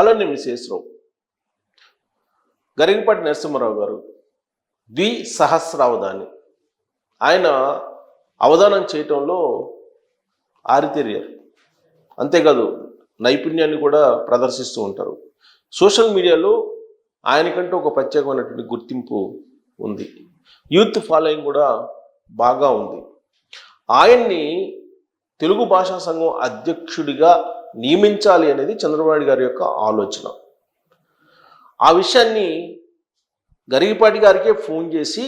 Hello నేను విశేషరావు గరికపాటి నరసింహారావు గారు ద్వి సహస్రావధాని ఆయన అవధానం చేయటంలో ఆరితేరియారు అంతేకాదు నైపుణ్యాన్ని కూడా ప్రదర్శిస్తూ ఉంటారు. సోషల్ మీడియాలో ఆయనకంటూ ఒక ప్రత్యేకమైనటువంటి గుర్తింపు ఉంది. యూత్ ఫాలోయింగ్ కూడా బాగా ఉంది. ఆయన్ని తెలుగు భాషా సంఘం అధ్యక్షుడిగా నియమించాలి అనేది చంద్రబాబు గారి యొక్క ఆలోచన. ఆ విషయాన్ని గరిగిపాటి గారికే ఫోన్ చేసి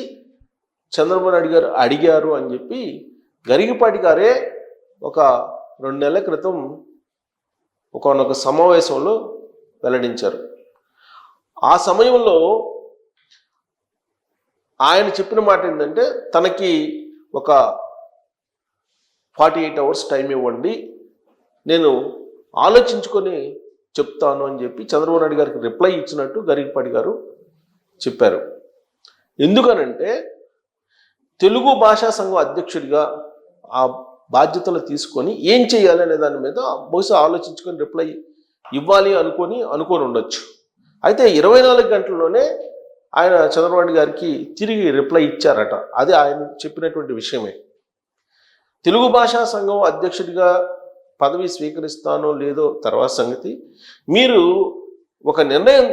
చంద్రబాబు నాయుడు గారు అడిగారు అని చెప్పి గరిగిపాటి గారే ఒక రెండు నెలల క్రితం ఒకనొక సమావేశంలో వెల్లడించారు. ఆ సమయంలో ఆయన చెప్పిన మాట ఏంటంటే తనకి ఒక ఫార్టీ ఎయిట్ అవర్స్ టైం ఇవ్వండి నేను ఆలోచించుకొని చెప్తాను అని చెప్పి చంద్రబాబు నాయుడు గారికి రిప్లై ఇచ్చినట్టు గరికపాటి గారు చెప్పారు. ఎందుకనంటే తెలుగు భాషా సంఘం అధ్యక్షుడిగా ఆ బాధ్యతలు తీసుకొని ఏం చేయాలి అనే దాని మీద బహుశా ఆలోచించుకొని రిప్లై ఇవ్వాలి అనుకొని అనుకొని ఉండొచ్చు. అయితే ఇరవై నాలుగు గంటల్లోనే ఆయన చంద్రబాబు గారికి తిరిగి రిప్లై ఇచ్చారట. అది ఆయన చెప్పినటువంటి విషయమే. తెలుగు భాషా సంఘం అధ్యక్షుడిగా పదవి స్వీకరిస్తానో లేదో తర్వాత సంగతి. మీరు ఒక నిర్ణయం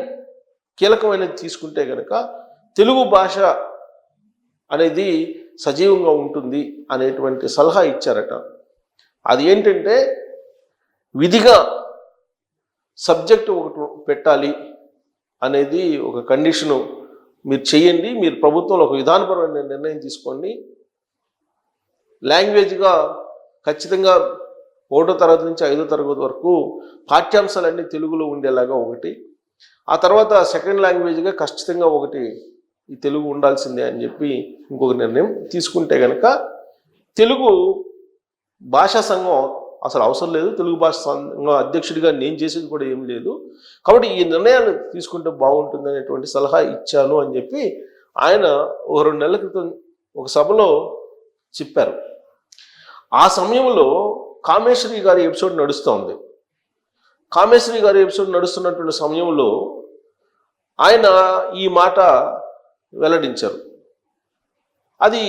కీలకమైనది తీసుకుంటే కనుక తెలుగు భాష అనేది సజీవంగా ఉంటుంది అనేటువంటి సలహా ఇచ్చారట. అది ఏంటంటే విధిగా సబ్జెక్టు ఒకటి పెట్టాలి అనేది ఒక కండిషను. మీరు చేయండి మీరు ప్రభుత్వంలో ఒక విధానపరమైన నిర్ణయం తీసుకోండి. లాంగ్వేజ్గా ఖచ్చితంగా ఒకటో తరగతి నుంచి ఐదో తరగతి వరకు పాఠ్యాంశాలన్నీ తెలుగులో ఉండేలాగా ఒకటి. ఆ తర్వాత సెకండ్ లాంగ్వేజ్గా ఖచ్చితంగా ఒకటి ఈ తెలుగు ఉండాల్సిందే అని చెప్పి ఇంకొక నిర్ణయం తీసుకుంటే కనుక తెలుగు భాషా సంఘం అసలు అవసరం లేదు. తెలుగు భాష సంఘం అధ్యక్షుడిగా నేను చేసేది కూడా ఏం లేదు. కాబట్టి ఈ నిర్ణయాలు తీసుకుంటే బాగుంటుంది అనేటువంటి సలహా ఇచ్చాను అని చెప్పి ఆయన ఒక రెండు నెలల క్రితం ఒక సభలో చెప్పారు. ఆ సమయంలో కామేశ్వరి గారి ఎపిసోడ్ నడుస్తోంది. కామేశ్వరి గారి ఎపిసోడ్ నడుస్తున్నటువంటి సమయంలో ఆయన ఈ మాట వెల్లడించారు. అది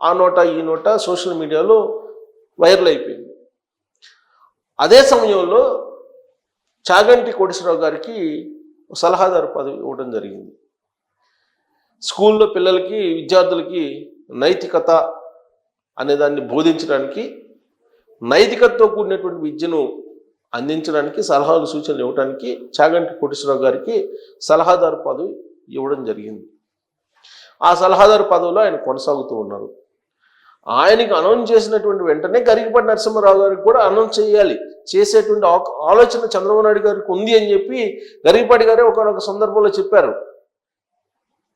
ఆ నోట ఈ నోట సోషల్ మీడియాలో వైరల్ అయిపోయింది. అదే సమయంలో చాగంటి కోటేశ్వరరావు గారికి సలహాదారు పదవి ఇవ్వడం జరిగింది. స్కూల్లో పిల్లలకి విద్యార్థులకి నైతికత అనే దాన్ని బోధించడానికి నైతికతతో కూడినటువంటి విద్యను అందించడానికి సలహాలు సూచనలు ఇవ్వడానికి చాగంటి కోటేశ్వరరావు గారికి సలహాదారు పదవి ఇవ్వడం జరిగింది. ఆ సలహాదారు పదవిలో ఆయన కొనసాగుతూ ఉన్నారు. ఆయనకి అనౌన్స్ చేసినటువంటి వెంటనే గరికపాటి నరసింహారావు గారికి కూడా అనౌన్స్ చేయాలి. చేసేటువంటి ఆ- ఆలోచన చంద్రబాబు నాయుడు గారికి ఉంది అని చెప్పి గరికపాటి గారే ఒకనొక సందర్భంలో చెప్పారు.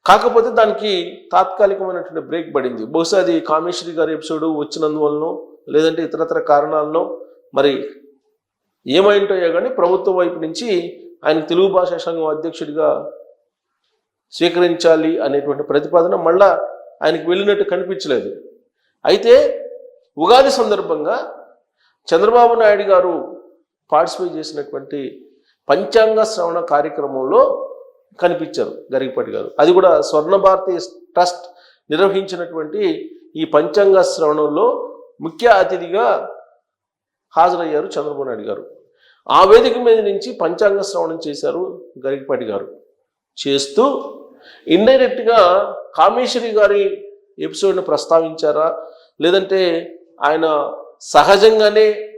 కాకపోతే దానికి తాత్కాలికమైనటువంటి బ్రేక్ పడింది. బహుశా అది కామేశ్వరి గారి ఎపిసోడ్ వచ్చినందువలనో లేదంటే ఇతరతర కారణాల్లో మరి ఏమైంటాయో కానీ ప్రభుత్వం వైపు నుంచి ఆయన తెలుగు భాషా సంఘం అధ్యక్షుడిగా స్వీకరించాలి అనేటువంటి ప్రతిపాదన మళ్ళా ఆయనకు వెళ్ళినట్టు కనిపించలేదు. అయితే ఉగాది సందర్భంగా చంద్రబాబు నాయుడు గారు పార్టిసిపేట్ చేసినటువంటి పంచాంగ శ్రవణ కార్యక్రమంలో కనిపించారు గరికపాటి గారు. అది కూడా స్వర్ణ భారతి ట్రస్ట్ నిర్వహించినటువంటి ఈ పంచాంగ శ్రవణంలో ముఖ్య అతిథిగా హాజరయ్యారు చంద్రబాబు నాయుడు గారు. ఆ వేదిక మీద నుంచి పంచాంగ శ్రవణం చేశారు గరికపాటి గారు. చేస్తూ ఇండైరెక్ట్గా కామేశ్వరి గారి ఎపిసోడ్ని ప్రస్తావించారా? లేదంటే ఆయన సహజంగానే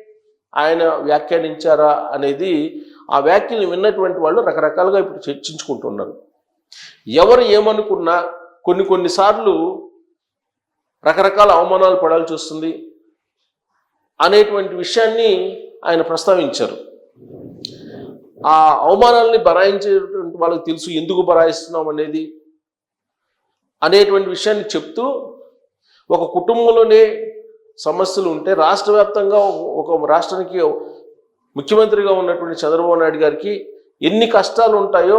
ఆయన వ్యాఖ్యానించారా అనేది ఆ వ్యాఖ్యలు విన్నటువంటి వాళ్ళు రకరకాలుగా ఇప్పుడు చర్చించుకుంటున్నారు. ఎవరు ఏమనుకున్నా కొన్ని కొన్నిసార్లు రకరకాల అవమానాలు పడాల్సి వస్తుంది. అనేటువంటి విషయాన్ని ఆయన ప్రస్తావించారు. ఆ అవమానాలని బరాయించేటువంటి వాళ్ళకి తెలుసు ఎందుకు బరాయిస్తున్నాం అనేది అనేటువంటి విషయాన్ని చెప్తూ ఒక కుటుంబంలోనే సమస్యలు ఉంటే రాష్ట్ర వ్యాప్తంగా ఒక రాష్ట్రానికి ముఖ్యమంత్రిగా ఉన్నటువంటి చంద్రబాబు నాయుడు గారికి ఎన్ని కష్టాలు ఉంటాయో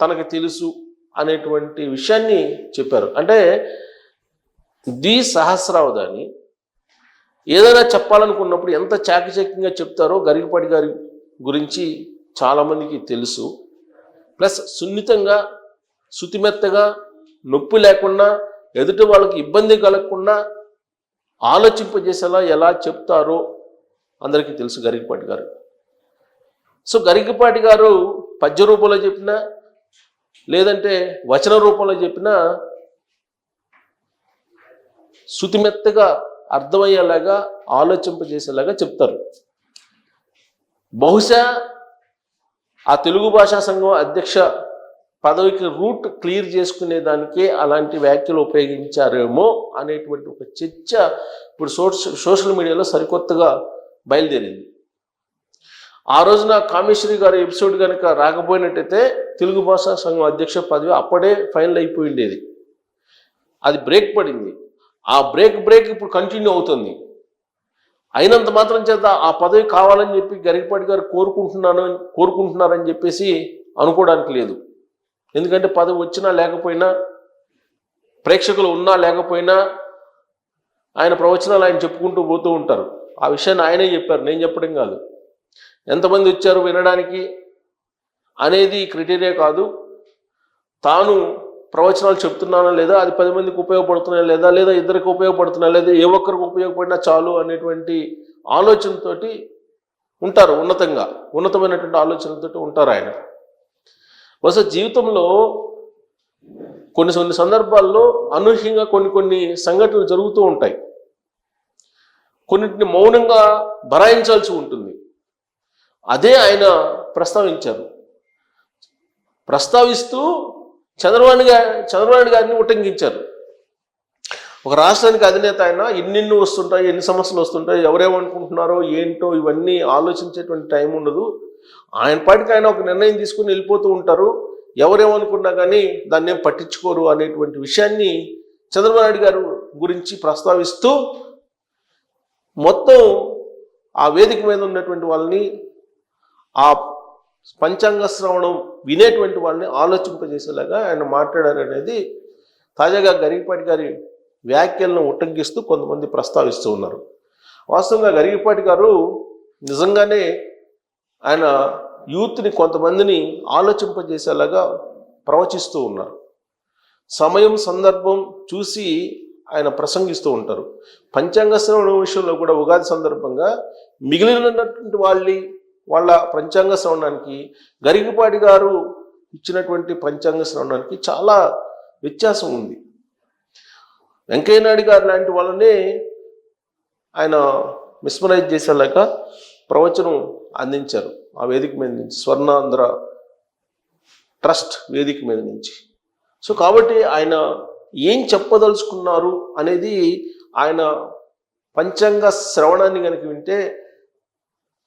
తనకు తెలుసు అనేటువంటి విషయాన్ని చెప్పారు. అంటే ద్వి సహస్రావధాని ఏదైనా చెప్పాలనుకున్నప్పుడు ఎంత చాకచక్యంగా చెప్తారో గరికపాటి గారి గురించి చాలామందికి తెలుసు. ప్లస్ సున్నితంగా శుతిమెత్తగా నొప్పి లేకుండా ఎదుటి వాళ్ళకి ఇబ్బంది కలగకుండా ఆలోచింపజేసేలా ఎలా చెప్తారో అందరికీ తెలుసు గరికపాటి గారు. సో గరికపాటి గారు పద్య రూపంలో చెప్పినా లేదంటే వచన రూపంలో చెప్పినా శుతిమెత్తగా అర్థమయ్యేలాగా ఆలోచింపజేసేలాగా చెప్తారు. బహుశా ఆ తెలుగు భాషా సంఘం అధ్యక్ష పదవికి రూట్ క్లియర్ చేసుకునే దానికే అలాంటి వ్యాఖ్యలు ఉపయోగించారేమో అనేటువంటి ఒక చర్చ ఇప్పుడు సోషల్ సోషల్ మీడియాలో సరికొత్తగా బయలుదేరింది. ఆ రోజున కామేశ్వరి గారి ఎపిసోడ్ కనుక రాకపోయినట్టయితే తెలుగు భాషా సంఘం అధ్యక్ష పదవి అప్పుడే ఫైనల్ అయిపోయిండేది అది బ్రేక్ పడింది. ఆ బ్రేక్ బ్రేక్ ఇప్పుడు కంటిన్యూ అవుతుంది. అయినంత మాత్రం చేత ఆ పదవి కావాలని చెప్పి గరికపాటి గారు కోరుకుంటున్నాను కోరుకుంటున్నారని చెప్పేసి అనుకోవడానికి లేదు. ఎందుకంటే పదవి వచ్చినా లేకపోయినా ప్రేక్షకులు ఉన్నా లేకపోయినా ఆయన ప్రవచనాలు ఆయన చెప్పుకుంటూ పోతూ ఉంటారు. ఆ విషయాన్ని ఆయనే చెప్పారు నేను చెప్పడం కాదు. ఎంతమంది వచ్చారు వినడానికి అనేది క్రైటీరియా కాదు. తాను ప్రవచనాలు చెప్తున్నానా లేదా? అది పది మందికి ఉపయోగపడుతున్నా లేదా? లేదా ఇద్దరికి ఉపయోగపడుతున్నా లేదా? ఏ ఒక్కరికి ఉపయోగపడినా చాలు అనేటువంటి ఆలోచనతోటి ఉంటారు ఉన్నతంగా ఉన్నతమైనటువంటి ఆలోచనలతోటి ఉంటారు ఆయన. బహుశా జీవితంలో కొన్ని కొన్ని సందర్భాల్లో అనూహ్యంగా కొన్ని కొన్ని సంఘటనలు జరుగుతూ ఉంటాయి. కొన్నిటిని మౌనంగా భరాయించాల్సి ఉంటుంది. అదే ఆయన ప్రస్తావించారు. ప్రస్తావిస్తూ చంద్రబాబు చంద్రబాబు గారిని ఉటంకించారు. ఒక రాష్ట్రానికి అధినేత ఆయన ఎన్నెన్ని వస్తుంటాయి ఎన్ని సమస్యలు వస్తుంటాయి ఎవరేమనుకుంటున్నారో ఏంటో ఇవన్నీ ఆలోచించేటువంటి టైం ఉండదు. ఆయన పాటికి ఆయన ఒక నిర్ణయం తీసుకుని వెళ్ళిపోతూ ఉంటారు. ఎవరేమనుకున్నా కానీ దాన్ని ఏం పట్టించుకోరు అనేటువంటి విషయాన్ని చంద్రబాబు నాయుడు గారు గురించి ప్రస్తావిస్తూ మొత్తం ఆ వేదిక మీద ఉన్నటువంటి వాళ్ళని ఆ పంచాంగ శ్రవణం వినేటువంటి వాళ్ళని ఆలోచింపజేసేలాగా ఆయన మాట్లాడారు అనేది తాజాగా గరిగిపాటి గారి వ్యాఖ్యలను ఉటంకిస్తూ కొంతమంది ప్రస్తావిస్తూ ఉన్నారు. వాస్తవంగా గరిగిపాటి గారు నిజంగానే ఆయన యూత్ని కొంతమందిని ఆలోచింపజేసేలాగా ప్రవచిస్తూ ఉన్నారు. సమయం సందర్భం చూసి ఆయన ప్రసంగిస్తూ ఉంటారు. పంచాంగ శ్రవణం విషయంలో కూడా ఉగాది సందర్భంగా మిగిలినటువంటి వాళ్ళని వాళ్ళ పంచాంగ శ్రవణానికి గరిగిపాటి గారు ఇచ్చినటువంటి పంచాంగ శ్రవణానికి చాలా వ్యత్యాసం ఉంది. వెంకయ్య నాయుడు గారు లాంటి వాళ్ళనే ఆయన మిస్మరైజ్ చేసేలాగా ప్రవచనం అందించారు. ఆ వేదిక మీద నుంచి స్వర్ణాంధ్ర ట్రస్ట్ వేదిక మీద నుంచి. సో కాబట్టి ఆయన ఏం చెప్పదలుచుకున్నారు అనేది ఆయన పంచాంగ శ్రవణాన్ని కనుక వింటే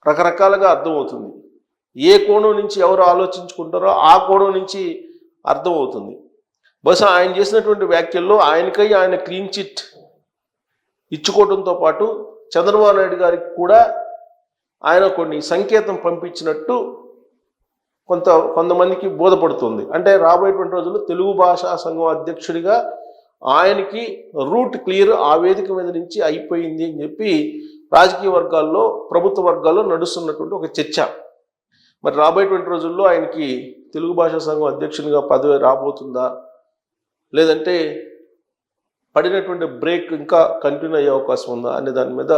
రకరకాలుగా అర్థమవుతుంది. ఏ కోణం నుంచి ఎవరు ఆలోచించుకుంటారో ఆ కోణం నుంచి అర్థమవుతుంది. బహుశా ఆయన చేసినటువంటి వ్యాఖ్యల్లో ఆయనకై ఆయన క్లీన్ చిట్ ఇచ్చుకోవడంతో పాటు చంద్రబాబు నాయుడు గారికి కూడా ఆయన కొన్ని సంకేతం పంపించినట్టు కొంత కొంతమందికి బోధపడుతుంది. అంటే రాబోయేటువంటి రోజుల్లో తెలుగు భాషా సంఘం అధ్యక్షుడిగా ఆయనకి రూట్ క్లియర్ ఆ వేదిక మీద నుంచి అయిపోయింది అని చెప్పి రాజకీయ వర్గాల్లో ప్రభుత్వ వర్గాల్లో నడుస్తున్నటువంటి ఒక చర్చ. మరి రాబోయేటువంటి రోజుల్లో ఆయనకి తెలుగు భాషా సంఘం అధ్యక్షునిగా పదవి రాబోతుందా? లేదంటే పడినటువంటి బ్రేక్ ఇంకా కంటిన్యూ అయ్యే అవకాశం ఉందా? అనే దాని మీద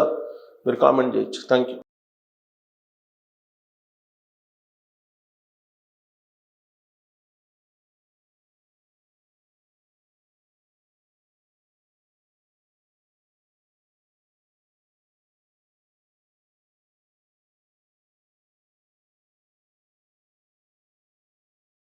మీరు కామెంట్ చేయొచ్చు. Thank you